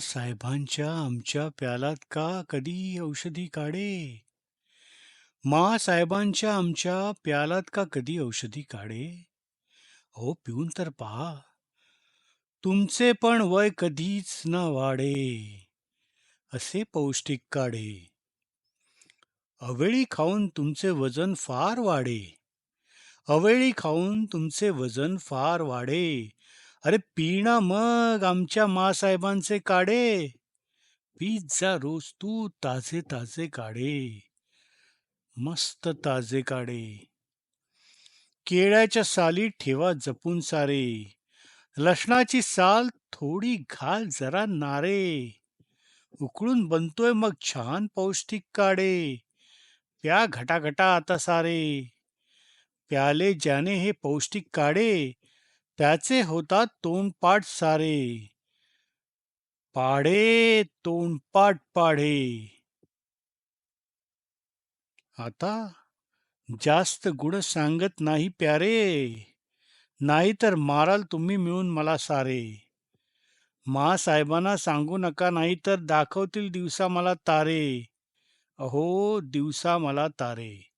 साहेबांच्या आमच्या प्यालात का कधी औषधी काढे? साहेबांच्या आमच्या प्यालात का कधी औषधी काढे? हो पिऊन तर पहा. तुमचे पण वय कधीच न वाढे. असे पौष्टिक काढे. अवेळी खाऊन तुमचे वजन फार वाढे. अवेळी खाऊन तुमचे वजन फार वाढे. अरे पिणा मग आमच्या माँसाहेबांचे काढे पीत जा रोज तू ताजे ताजे काढे मस्त ताजे काढे केळ्याच्या साली ठेवा जपून सारे. लसणाची साल थोडी घाल जरा नारे. उकळून बनतोय मग छान पौष्टिक काढे प्या घटाघटा आता सारे. प्याले ज्याने हे पौष्टिक काढे त्याचे होतात तोंडपाठ सारे. पाढे तोंडपाठ पाढे. आता जास्त गुण सांगत नाही प्यारे. नाहीतर माराल तुम्ही मिळून मला सारे. मा साहेबांना सांगू नका नाही तर दाखवतील दिवसा मला तारे. अहो दिवसा मला तारे.